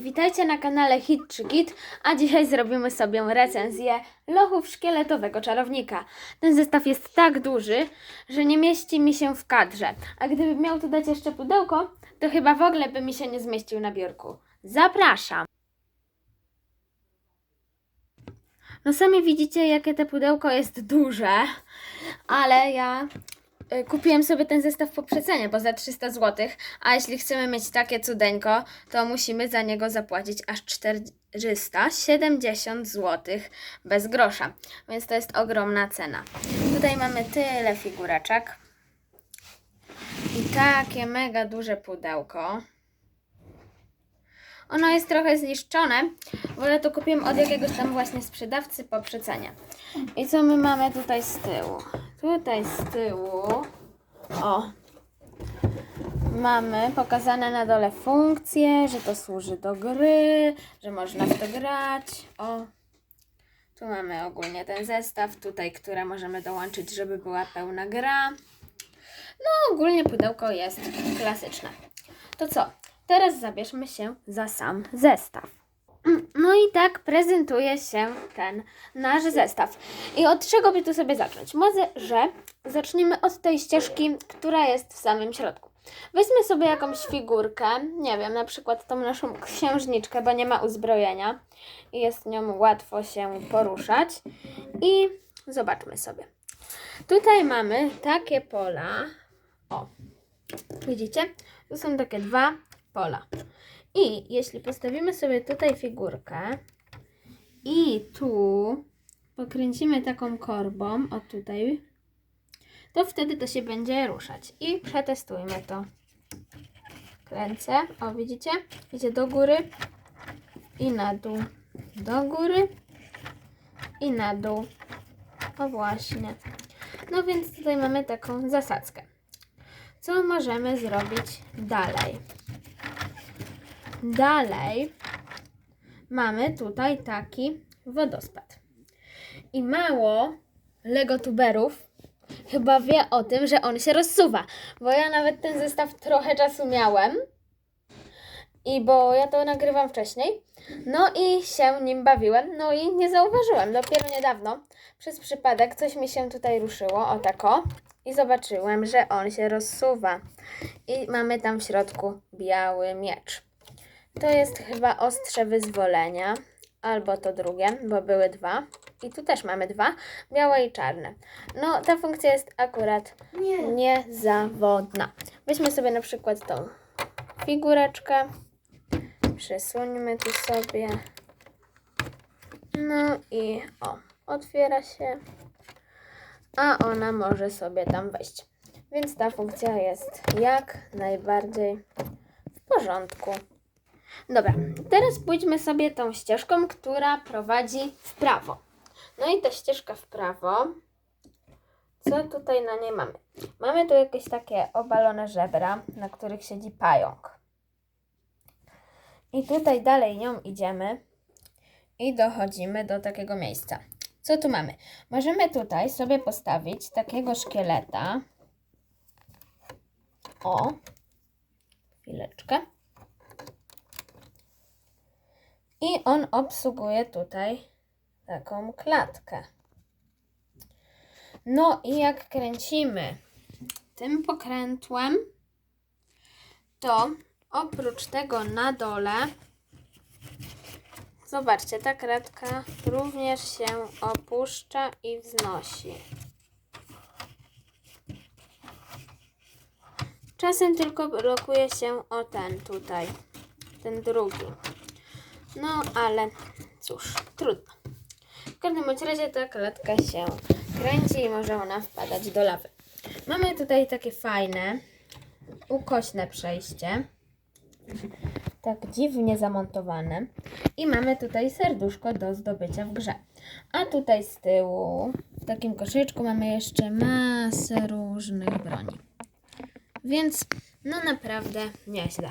witajcie na kanale Hit czy Git, a dzisiaj zrobimy sobie recenzję lochów szkieletowego czarownika. Ten zestaw jest tak duży, że nie mieści mi się w kadrze, a gdybym miał tu dać jeszcze pudełko, to chyba w ogóle by mi się nie zmieścił na biurku. Zapraszam! No sami widzicie, jakie to pudełko jest duże, ale ja kupiłem sobie ten zestaw po przecenie, bo za 300 zł, a jeśli chcemy mieć takie cudeńko, to musimy za niego zapłacić aż 470 zł bez grosza, więc to jest ogromna cena. Tutaj mamy tyle figureczek i takie mega duże pudełko. Ono jest trochę zniszczone, bo ja to kupiłem od jakiegoś tam właśnie sprzedawcy po przecenie. I co my mamy tutaj z tyłu? Tutaj z tyłu, o, mamy pokazane na dole funkcje, że to służy do gry, że można w to grać. O, tu mamy ogólnie ten zestaw, tutaj, które możemy dołączyć, żeby była pełna gra. No, ogólnie pudełko jest klasyczne. To co? Teraz zabierzmy się za sam zestaw. No i tak prezentuje się ten nasz zestaw. I od czego by tu sobie zacząć? Może, że zacznijmy od tej ścieżki, która jest w samym środku. Weźmy sobie jakąś figurkę, nie wiem, na przykład tą naszą księżniczkę, bo nie ma uzbrojenia i jest nią łatwo się poruszać. I zobaczmy sobie. Tutaj mamy takie pola. O, widzicie? Tu są takie dwa pola. I jeśli postawimy sobie tutaj figurkę i tu pokręcimy taką korbą, o tutaj, to wtedy to się będzie ruszać. I przetestujmy to. Kręcę, o widzicie? Idzie do góry i na dół. Do góry i na dół. O właśnie. No więc tutaj mamy taką zasadzkę. Co możemy zrobić dalej? Dalej mamy tutaj taki wodospad. I mało legotuberów chyba wie o tym, że on się rozsuwa. Bo ja nawet ten zestaw trochę czasu miałem. I bo ja to nagrywam wcześniej. No i się nim bawiłem. No i nie zauważyłem. Dopiero niedawno przez przypadek coś mi się tutaj ruszyło. O tako. I zobaczyłem, że on się rozsuwa. I mamy tam w środku biały miecz. To jest chyba ostrze wyzwolenia, albo to drugie, bo były dwa. I tu też mamy dwa, białe i czarne. No, ta funkcja jest akurat niezawodna. Weźmy sobie na przykład tą figureczkę. Przesuńmy tu sobie. No i o, otwiera się, a ona może sobie tam wejść. Więc ta funkcja jest jak najbardziej w porządku. Dobra, teraz pójdźmy sobie tą ścieżką, która prowadzi w prawo. No i ta ścieżka w prawo. Co tutaj na niej mamy? Mamy tu jakieś takie obalone żebra, na których siedzi pająk. I tutaj dalej nią idziemy i dochodzimy do takiego miejsca. Co tu mamy? Możemy tutaj sobie postawić takiego szkieleta. O, chwileczkę. I on obsługuje tutaj taką klatkę. No i jak kręcimy tym pokrętłem, to oprócz tego na dole, zobaczcie, ta kratka również się opuszcza i wznosi. Czasem tylko blokuje się o ten tutaj, ten drugi. No, ale cóż, trudno. W każdym razie ta klatka się kręci i może ona wpadać do lawy. Mamy tutaj takie fajne, ukośne przejście. Tak dziwnie zamontowane. I mamy tutaj serduszko do zdobycia w grze. A tutaj z tyłu, w takim koszyczku, mamy jeszcze masę różnych broni. Więc, no naprawdę nieźle.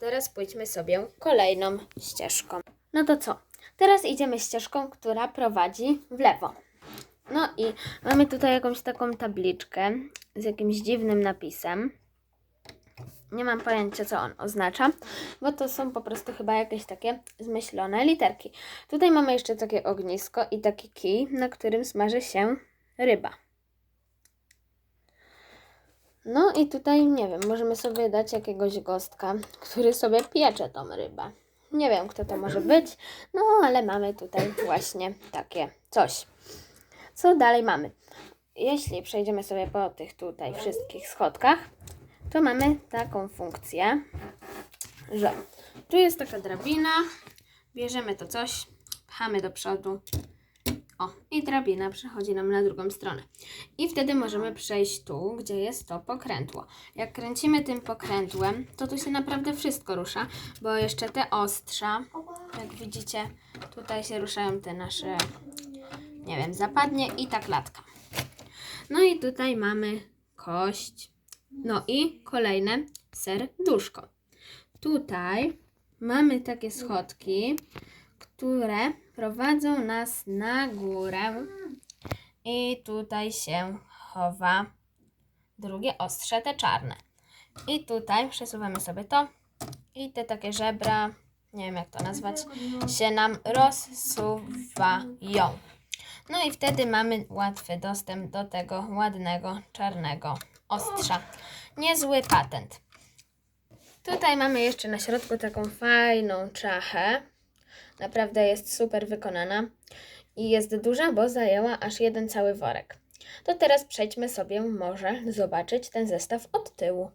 Teraz pójdźmy sobie kolejną ścieżką. No to co? Teraz idziemy ścieżką, która prowadzi w lewo. No i mamy tutaj jakąś taką tabliczkę z jakimś dziwnym napisem. Nie mam pojęcia, co on oznacza, bo to są po prostu chyba jakieś takie zmyślone literki. Tutaj mamy jeszcze takie ognisko i taki kij, na którym smaży się ryba. No i tutaj, nie wiem, możemy sobie dać jakiegoś gostka, który sobie piecze tą rybę. Nie wiem, kto to może być, no ale mamy tutaj właśnie takie coś. Co dalej mamy? Jeśli przejdziemy sobie po tych tutaj wszystkich schodkach, to mamy taką funkcję, że tu jest taka drabina, bierzemy to coś, pchamy do przodu, o, i drabina przechodzi nam na drugą stronę. I wtedy możemy przejść tu, gdzie jest to pokrętło. Jak kręcimy tym pokrętłem, to tu się naprawdę wszystko rusza, bo jeszcze te ostrza, jak widzicie, tutaj się ruszają te nasze, nie wiem, zapadnie i ta klatka. No i tutaj mamy kość, no i kolejne serduszko. Tutaj mamy takie schodki, które prowadzą nas na górę i tutaj się chowa drugie ostrze, te czarne. I tutaj przesuwamy sobie to i te takie żebra, nie wiem jak to nazwać, się nam rozsuwają. No i wtedy mamy łatwy dostęp do tego ładnego czarnego ostrza. Niezły patent. Tutaj mamy jeszcze na środku taką fajną czachę. Naprawdę jest super wykonana i jest duża, bo zajęła aż jeden cały worek. To teraz przejdźmy sobie może zobaczyć ten zestaw od tyłu.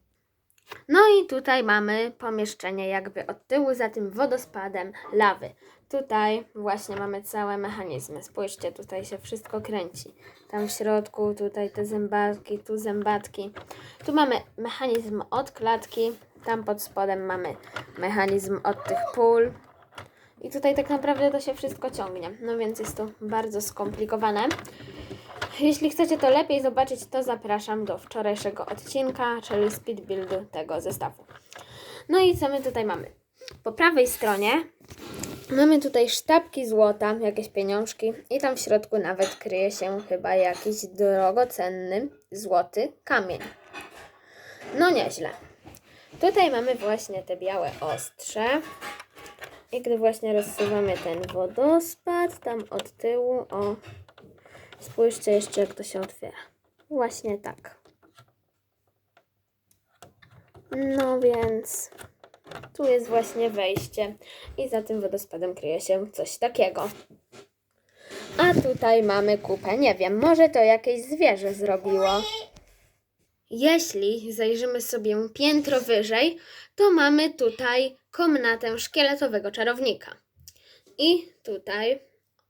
No i tutaj mamy pomieszczenie jakby od tyłu za tym wodospadem lawy. Tutaj właśnie mamy całe mechanizmy. Spójrzcie, tutaj się wszystko kręci. Tam w środku, tutaj te zębatki, tu zębatki. Tu mamy mechanizm od klatki, tam pod spodem mamy mechanizm od tych pól. I tutaj tak naprawdę to się wszystko ciągnie. No więc jest to bardzo skomplikowane. Jeśli chcecie to lepiej zobaczyć, to zapraszam do wczorajszego odcinka, czyli speed buildu tego zestawu. No i co my tutaj mamy? Po prawej stronie mamy tutaj sztabki złota, jakieś pieniążki i tam w środku nawet kryje się chyba jakiś drogocenny złoty kamień. No nieźle. Tutaj mamy właśnie te białe ostrze. I gdy właśnie rozsuwamy ten wodospad, tam od tyłu, o, spójrzcie jeszcze jak to się otwiera. Właśnie tak. No więc tu jest właśnie wejście i za tym wodospadem kryje się coś takiego. A tutaj mamy kupę, nie wiem, może to jakieś zwierzę zrobiło. Jeśli zajrzymy sobie piętro wyżej, to mamy tutaj komnatę szkieletowego czarownika. I tutaj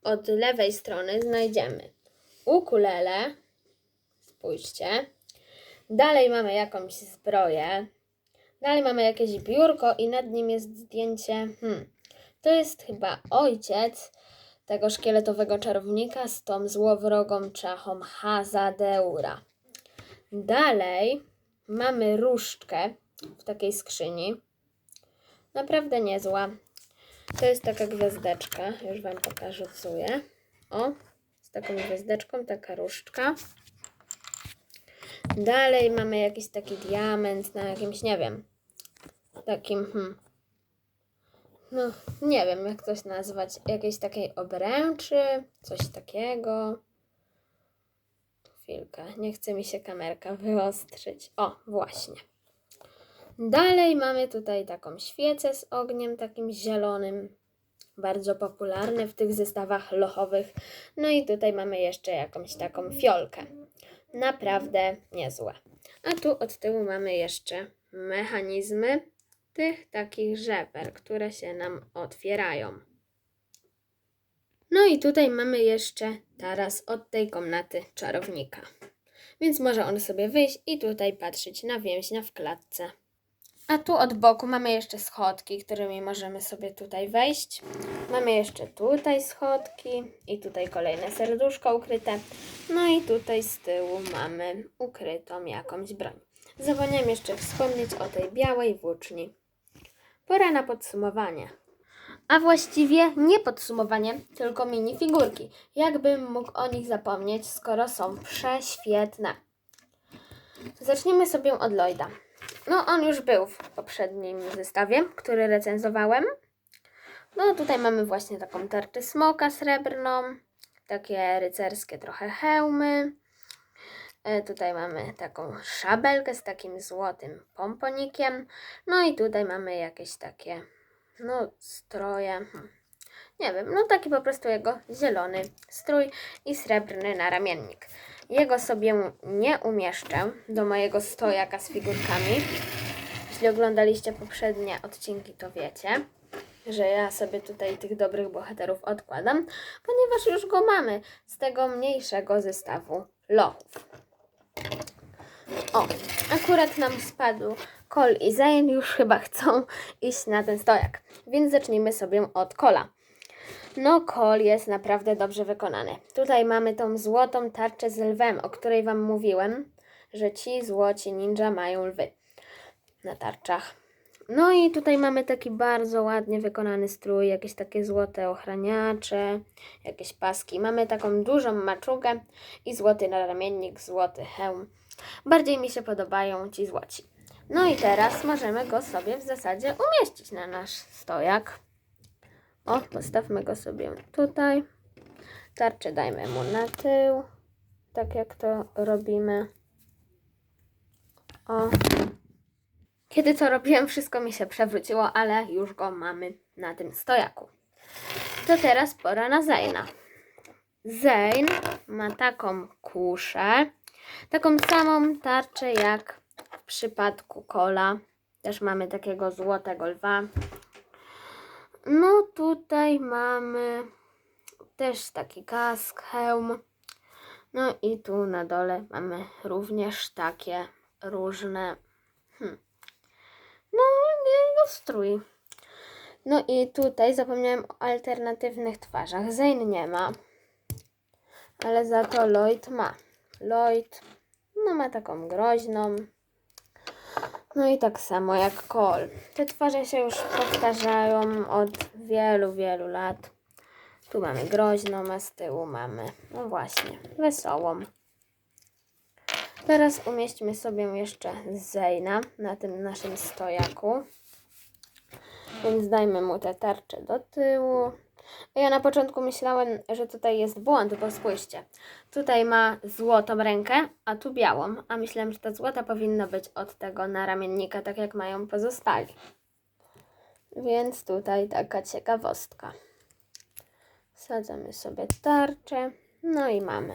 od lewej strony znajdziemy ukulele. Spójrzcie. Dalej mamy jakąś zbroję. Dalej mamy jakieś biurko i nad nim jest zdjęcie. Hmm, to jest chyba ojciec tego szkieletowego czarownika z tą złowrogą czachą Hazadeura. Dalej mamy różdżkę w takiej skrzyni. Naprawdę niezła. To jest taka gwiazdeczka. Już Wam pokażę, cuję. O, z taką gwiazdeczką, taka różdżka. Dalej mamy jakiś taki diament na jakimś, nie wiem, takim, hmm, no nie wiem jak to nazwać, jakiejś takiej obręczy, coś takiego. Chwilkę, nie chce mi się kamerka wyostrzyć. O, właśnie. Dalej mamy tutaj taką świecę z ogniem takim zielonym, bardzo popularne w tych zestawach lochowych. No i tutaj mamy jeszcze jakąś taką fiolkę. Naprawdę niezłe. A tu od tyłu mamy jeszcze mechanizmy tych takich żeber, które się nam otwierają. No i tutaj mamy jeszcze taras od tej komnaty czarownika. Więc może on sobie wyjść i tutaj patrzeć na więźnia w klatce. A tu od boku mamy jeszcze schodki, którymi możemy sobie tutaj wejść. Mamy jeszcze tutaj schodki i tutaj kolejne serduszko ukryte. No i tutaj z tyłu mamy ukrytą jakąś broń. Zapomniałem jeszcze wspomnieć o tej białej włóczni. Pora na podsumowanie. A właściwie nie podsumowanie, tylko minifigurki. Jakbym mógł o nich zapomnieć, skoro są prześwietne. Zaczniemy sobie od Lloyda. No, on już był w poprzednim zestawie, który recenzowałem. No, tutaj mamy właśnie taką tarczę smoka srebrną, takie rycerskie trochę hełmy. E, Tutaj mamy taką szabelkę z takim złotym pomponikiem. No i tutaj mamy jakieś takie, no, stroje. Hmm. Nie wiem, no taki po prostu jego zielony strój i srebrny naramiennik. Jego sobie nie umieszczę do mojego stojaka z figurkami. Jeśli oglądaliście poprzednie odcinki, to wiecie, że ja sobie tutaj tych dobrych bohaterów odkładam, ponieważ już go mamy z tego mniejszego zestawu lochów. O, akurat nam spadł Kol i Zayn już chyba chcą iść na ten stojak, więc zacznijmy sobie od Kola. No, kol jest naprawdę dobrze wykonany. Tutaj mamy tą złotą tarczę z lwem, o której Wam mówiłem, że ci złoci ninja mają lwy na tarczach. No i tutaj mamy taki bardzo ładnie wykonany strój, jakieś takie złote ochraniacze, jakieś paski. Mamy taką dużą maczugę i złoty naramiennik, złoty hełm. Bardziej mi się podobają ci złoci. No i teraz możemy go sobie w zasadzie umieścić na nasz stojak. O, postawmy go sobie tutaj. Tarczę dajmy mu na tył, tak jak to robimy. O. Kiedy to robiłem, wszystko mi się przewróciło, ale już go mamy na tym stojaku. To teraz pora na Zayna. Zayn ma taką kuszę, taką samą tarczę jak w przypadku Kola. Też mamy takiego złotego lwa. No mamy też taki kask, hełm. No i tu na dole mamy również takie różne. Hmm. No, jego strój. No i tutaj zapomniałem o alternatywnych twarzach. Zayn nie ma, ale za to Lloyd ma. Lloyd no, ma taką groźną. No i tak samo jak Cole. Te twarze się już powtarzają od wielu, wielu lat. Tu mamy groźną, a z tyłu mamy, no właśnie, wesołą. Teraz umieśćmy sobie jeszcze Zeyna na tym naszym stojaku. Więc dajmy mu tę tarczę do tyłu. Ja na początku myślałem, że tutaj jest błąd, bo spójrzcie. Tutaj ma złotą rękę, a tu białą. A myślałem, że ta złota powinna być od tego naramiennika, tak jak mają pozostali. Więc tutaj taka ciekawostka. Sadzamy sobie tarczę. No i mamy.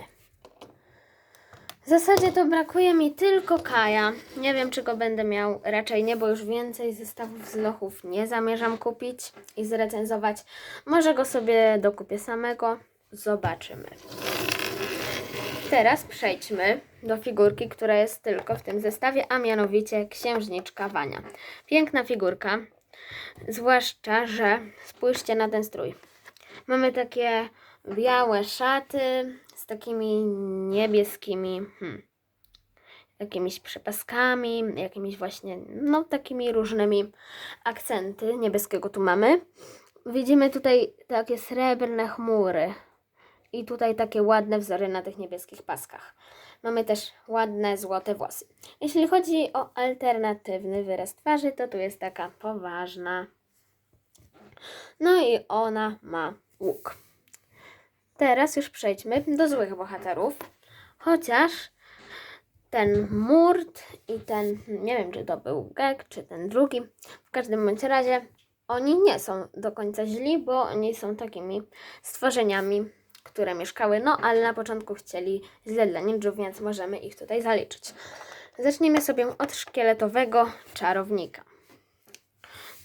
W zasadzie to brakuje mi tylko Kaja. Nie wiem, czy go będę miał. Raczej nie, bo już więcej zestawów z lochów nie zamierzam kupić i zrecenzować. Może go sobie dokupię samego. Zobaczymy. Teraz przejdźmy do figurki, która jest tylko w tym zestawie, a mianowicie księżniczka Wania. Piękna figurka, zwłaszcza, że spójrzcie na ten strój. Mamy takie białe szaty z takimi niebieskimi, hmm, jakimiś przepaskami, jakimiś właśnie, no takimi różnymi akcenty niebieskiego tu mamy. Widzimy tutaj takie srebrne chmury i tutaj takie ładne wzory na tych niebieskich paskach. Mamy też ładne złote włosy. Jeśli chodzi o alternatywny wyraz twarzy, to tu jest taka poważna. No i ona ma łuk. Teraz już przejdźmy do złych bohaterów. Chociaż ten Murt i ten, nie wiem czy to był Gek, czy ten drugi, w każdym bądź razie oni nie są do końca źli, bo oni są takimi stworzeniami, które mieszkały, no ale na początku chcieli źle dla ninjów, więc możemy ich tutaj zaliczyć. Zacznijmy sobie od szkieletowego czarownika.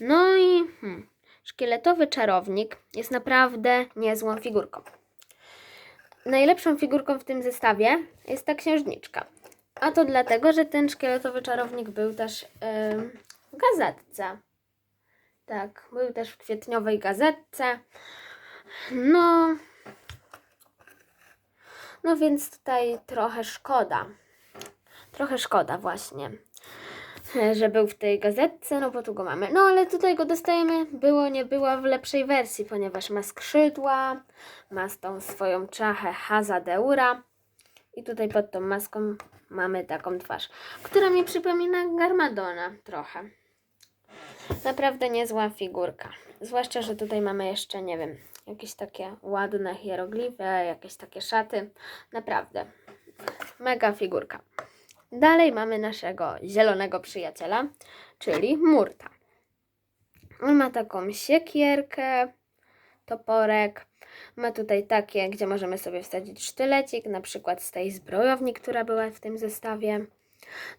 No i hmm, szkieletowy czarownik jest naprawdę niezłą figurką. Najlepszą figurką w tym zestawie jest ta księżniczka. A to dlatego, że ten szkieletowy czarownik był też em, w gazetce. Tak, był też w kwietniowej gazetce. No. No więc tutaj trochę szkoda. Trochę szkoda właśnie, że był w tej gazetce, no bo tu go mamy. No ale tutaj go dostajemy, było nie było w lepszej wersji, ponieważ ma skrzydła, ma z tą swoją czachę Hazadeura I tutaj pod tą maską mamy taką twarz, która mi przypomina Garmadona trochę. Naprawdę niezła figurka. Zwłaszcza, że tutaj mamy jeszcze, nie wiem, jakieś takie ładne hieroglify, jakieś takie szaty. Naprawdę. Mega figurka. Dalej mamy naszego zielonego przyjaciela, czyli Murta. On ma taką siekierkę, toporek. Ma tutaj takie, gdzie możemy sobie wsadzić sztylecik, na przykład z tej zbrojowni, która była w tym zestawie.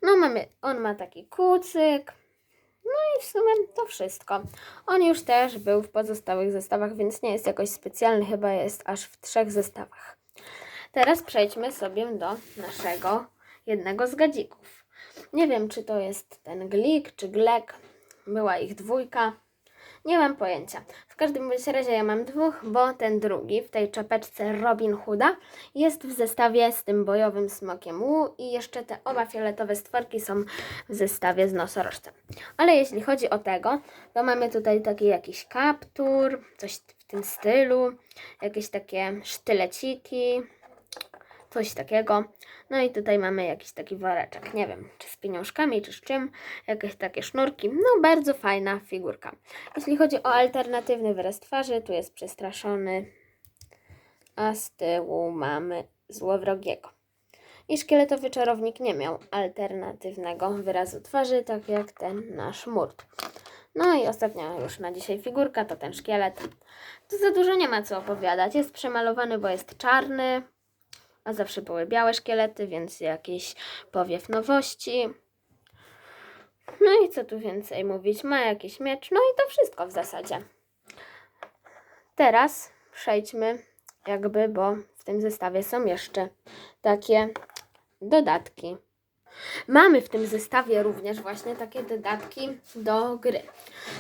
No mamy, on ma taki kucyk. No i w sumie to wszystko. On już też był w pozostałych zestawach, więc nie jest jakoś specjalny, chyba jest aż w trzech zestawach. Teraz przejdźmy sobie do naszego jednego z gadzików. Nie wiem, czy to jest ten glik, czy glek. Była ich dwójka. Nie mam pojęcia. W każdym razie ja mam dwóch, bo ten drugi w tej czapeczce Robin Hooda jest w zestawie z tym bojowym smokiem Wu i jeszcze te oba fioletowe stworki są w zestawie z nosorożcem. Ale jeśli chodzi o tego, to mamy tutaj taki jakiś kaptur, coś w tym stylu, jakieś takie sztyleciki, coś takiego. No i tutaj mamy jakiś taki woreczek, nie wiem, czy z pieniążkami, czy z czym, jakieś takie sznurki. No, bardzo fajna figurka. Jeśli chodzi o alternatywny wyraz twarzy, tu jest przestraszony, a z tyłu mamy złowrogiego. I szkieletowy czarownik nie miał alternatywnego wyrazu twarzy, tak jak ten nasz murt. No i ostatnia już na dzisiaj figurka to ten szkielet. Tu za dużo nie ma co opowiadać. Jest przemalowany, bo jest czarny, a zawsze były białe szkielety, więc jakiś powiew nowości. No i co tu więcej mówić? Ma jakiś miecz, no i to wszystko w zasadzie. Teraz przejdźmy jakby, bo w tym zestawie są jeszcze takie dodatki. Mamy w tym zestawie również właśnie takie dodatki do gry.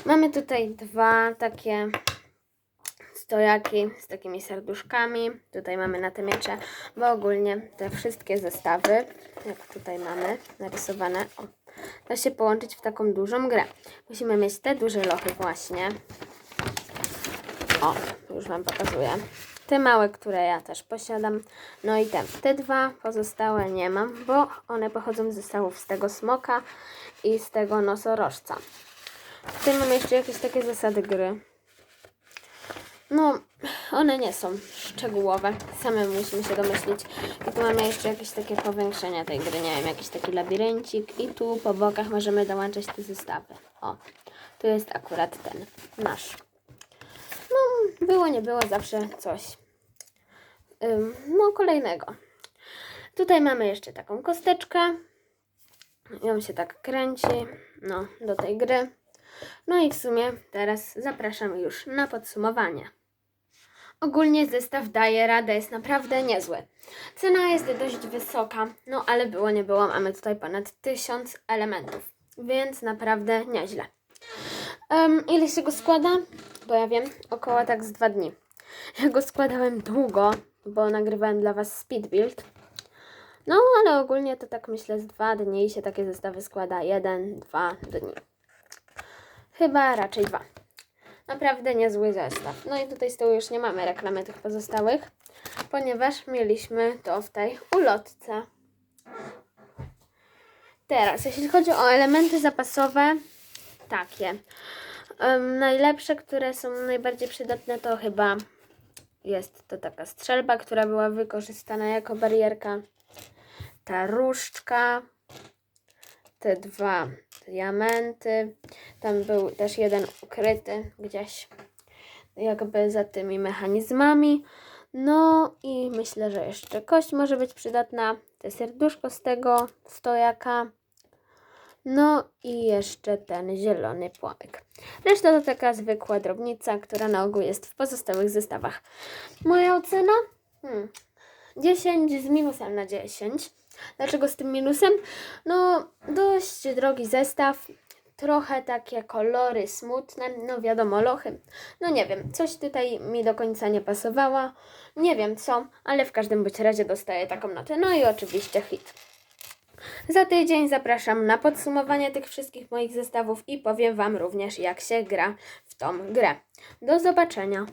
Mamy tutaj dwa takie stojaki z takimi serduszkami. Tutaj mamy na te miecze, bo ogólnie te wszystkie zestawy, jak tutaj mamy narysowane, o, da się połączyć w taką dużą grę. Musimy mieć te duże lochy właśnie. O, już Wam pokazuję. Te małe, które ja też posiadam. No i te. Te dwa pozostałe nie mam, bo one pochodzą z zestawów z tego smoka i z tego nosorożca. Tutaj mamy jeszcze jakieś takie zasady gry. No, one nie są szczegółowe. Same musimy się domyślić. I tu mamy jeszcze jakieś takie powiększenia tej gry. Nie wiem, jakiś taki labiryncik. I tu po bokach możemy dołączać te zestawy. O, tu jest akurat ten nasz. No, było, nie było, zawsze coś. Ym, no, kolejnego. Tutaj mamy jeszcze taką kosteczkę. Ją się tak kręci. No, do tej gry. No i w sumie teraz zapraszam już na podsumowanie. Ogólnie zestaw daje radę, jest naprawdę niezły. Cena jest dość wysoka, no ale było nie było, mamy tutaj ponad 1000 elementów, więc naprawdę nieźle. Um, ile się go składa? Bo ja wiem, około tak z dwa dni. Ja go składałem długo, bo nagrywałem dla Was speed build. No, ale ogólnie to tak myślę z dwa dni się takie zestawy składa. Jeden, dwa dni. Chyba raczej dwa. Naprawdę niezły zestaw. No i tutaj z tyłu już nie mamy reklamy tych pozostałych, ponieważ mieliśmy to w tej ulotce. Teraz, jeśli chodzi o elementy zapasowe, takie. Em, najlepsze, które są najbardziej przydatne, to chyba jest to taka strzelba, która była wykorzystana jako barierka. Ta różdżka, te dwa diamenty. Tam był też jeden ukryty gdzieś jakby za tymi mechanizmami. No i myślę, że jeszcze kość może być przydatna. Te serduszko z tego stojaka. No i jeszcze ten zielony płomyk. Reszta to taka zwykła drobnica, która na ogół jest w pozostałych zestawach. Moja ocena? Hmm. 10 z minusem na 10. Dlaczego z tym minusem? No, dość drogi zestaw. Trochę takie kolory smutne, no wiadomo, lochy. No nie wiem, coś tutaj mi do końca nie pasowało. Nie wiem co, ale w każdym bądź razie dostaję taką notę. No i oczywiście hit. Za tydzień zapraszam na podsumowanie tych wszystkich moich zestawów i powiem Wam również, jak się gra w tą grę. Do zobaczenia.